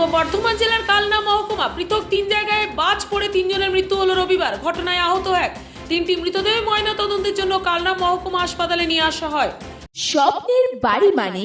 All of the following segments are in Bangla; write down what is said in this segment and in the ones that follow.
পূর্ব বর্ধমান জেলার কালনা মহকুমা, পৃথক তিন জায়গায় বাজ পড়ে তিনজনের মৃত্যু হলো রবিবার। ঘটনায় আহত এক। তিনটি মৃতদেহ ময়না তদন্তের জন্য কালনা মহকুমা হাসপাতালে নিয়ে আসা হয়। স্বপ্নের বাড়ি মানে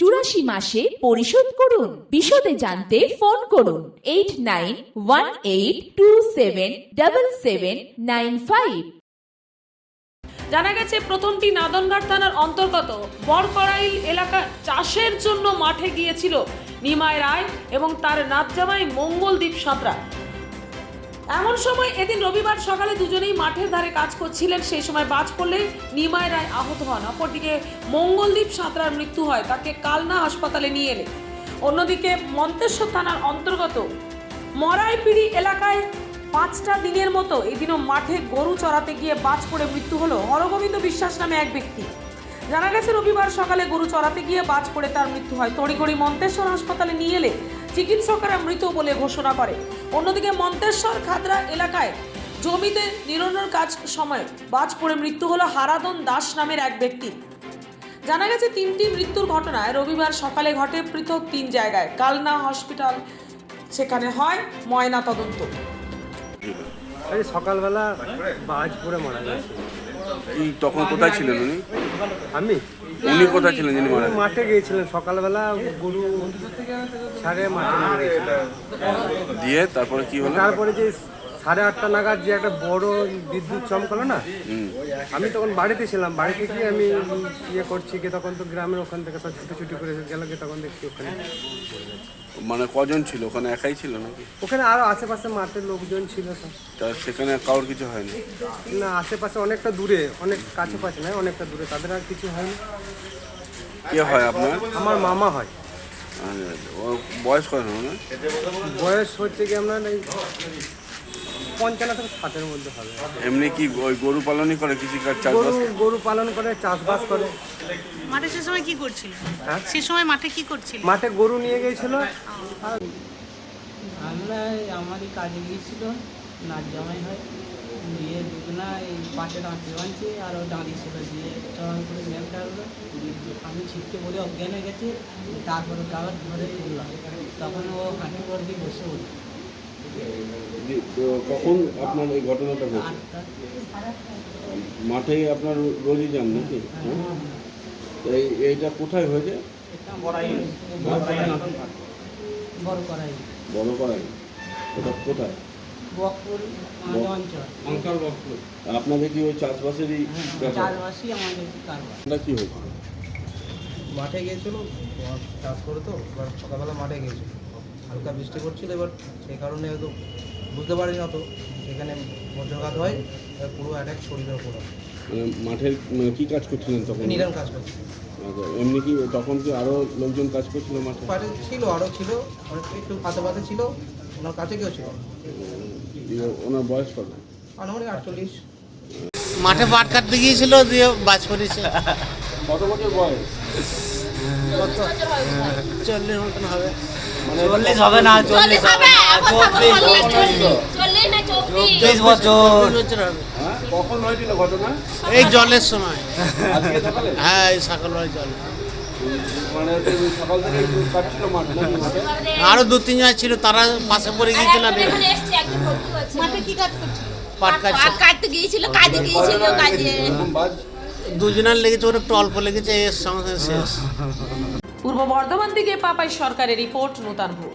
চুরাশি মাসে পরিশোধ করুন। বিশদে জানতে ফোন করুন। Eight nine one eight two seven double seven nine five. জানা গেছে, প্রথমটি নাদনঘাট থানার অন্তর্গত বরকড়াইল এলাকা চাষের জন্য মাঠে গিয়েছিল নিমাই রায় এবং তার নাতজামাই মঙ্গলদীপ সাঁতরা। এমন সময় এদিন রবিবার সকালে দুজনেই মাঠের ধারে কাজ করছিলেন। সেই সময় বাজ পড়লে নিমাই রায় আহত হন। অপরদিকে মঙ্গলদীপ সাঁতরার মৃত্যু হয়। তাকে কালনা হাসপাতালে নিয়ে এলে অন্যদিকে মন্তেশ্বর থানার অন্তর্গত মরাইপিড়ি এলাকায় পাঁচটা দিনের মতো এদিনও মাঠে গরু চড়াতে গিয়ে বাজ পড়ে মৃত্যু হলো হরগোবিন্দ বিশ্বাস নামে এক ব্যক্তি। জানা গেছে, রবিবার সকালে গরু চড়াতে গিয়ে বাজ পড়ে তার মৃত্যু হয়। তড়িঘড়ি মন্তেশ্বর হাসপাতালে নিয়ে এলে চিকিৎসকরা মৃত বলে ঘোষণা করে। অন্যদিকে মন্তেশ্বর খাদরা এলাকায় জমিতে নিরণের কাজ সময় বাজ পড়ে মৃত্যু হলো হারাদন দাস নামের এক ব্যক্তি। জানা গেছে তিনটি মৃত্যুর ঘটনায় রবিবার সকালে ঘটে পৃথক তিন জায়গায়। কালনা হসপিটাল সেখানে হয় ময়না তদন্ত। এই সকালবেলা বাজ পড়ে মারা গেছে। তখন কোথায় ছিলেন উনি? আমি? উনি কোথায় ছিলেন যিনি মারা মাঠে গিয়েছিলেন সকালবেলা গরু সাড়ে মাঠে দিয়ে তারপরে কি হলো? তারপরে যে সাড়ে আটটা নাগাদ যে একটা বড় বিদ্যুৎ চমকালো না। আমি তখন বাড়িতে ছিলাম বাড়িতে গিয়ে আমি ইয়ে করছি কি তখন তো গ্রামের ওখান থেকে সব ছুটি ছুটি করে গেল কি তখন দেখছি ওখানে। মানে কজন ছিল? ওখানে একাই ছিল নাকি? ওখানে আরও আশেপাশে মাঠের লোকজন ছিল সব। তা সেখানে কারোর কিছু হয়নি? না আশেপাশে অনেকটা দূরে অনেক কাছে পাশে নয় অনেকটা দূরে তাদের আর কিছু হয়নি। কে হয় আপনার? আমার মামা হয়। বয়স কত? মানে? বয়স হচ্ছে কি আপনার পঞ্চান্ন থেকে ষাটের মধ্যে হবে। এমনি কি ওই গরু পালনই করে কৃষিকাজ গরু চাষবাস গরু পালন করে চাষবাস করে। মাঠে সে সময় কি করছিল? হ্যাঁ? সে সময় মাঠে কি করছিল? মাঠে গরু নিয়ে গিয়েছিল। আর আমরা আমারই কাজে গিয়েছিল নাচ জামাই হয়। দিয়ে দুজনা এই পাশে দাঁড়িয়ে বাঁধছে আর ও দাঁড়িয়েছিল দিয়ে চড়ান করে ম্যাপ ডাকলো আমি ছিটকে বলে অজ্ঞান হয়ে গেছে তারপরে কাগজ ধরে উঠলাম। তখন ও হাঁটি করে দিয়ে বসে উঠল। কখন আপনার এই ঘটনাটা ঘটে? মাঠে আপনার রোজই যান নাকি? এই এইটা কোথায় হয়েছে? বড় করাই বড় করাই ওটা কোথায়? আপনাদের কি ওই চাষবাসেরই কি হয়েছে? মাঠে গিয়েছিল, চাষ করে তো সকালবেলা মাঠে গিয়েছিল। হালকা বৃষ্টি করছিল এবার সেই কারণে হয়তো বুঝতে পারিনি অত। সেখানে বজ্রঘাত হয় এবার পুরো অ্যাটাক শরীরের উপর মাঠের মানে কি কাজ করছিলেন তখন? নিরাম কাজ করছে আচ্ছা, এমনি কি তখন কি আরও লোকজন কাজ করছিল মাঠে? পাশে ছিল আরও ছিল অনেক একটু পাতে পাতে ছিল ওনার কাছে কেউ ছিল ওনার বয়স কত? আনুমানিক আটচল্লিশ। মাঠে পাট কাটতে গিয়েছিল দিয়ে বাজ পড়েছে। কত বছর বয়স? চল্লিশ মতন হবে চল্লিশ হবে। না চল্লিশ হবে চব্বিশ। বছর চল্লিশ বছর হবে হ্যাঁ কখন হয়েছিল ঘটনা? এই জলের সময়। হ্যাঁ এই সকালবেলায় জল। মানে আরও দু তিনজন ছিল তারা পাশে পড়ে গিয়েছিল পাট কাটতে গিয়েছিল কাজে গিয়েছিল কাজে। দুজনের লেগেছে, ওর একটু অল্প লেগেছে, এর সঙ্গে শেষ। পূর্ব বর্ধমান থেকে পাপাই সরকারের রিপোর্ট, নূতন ভোর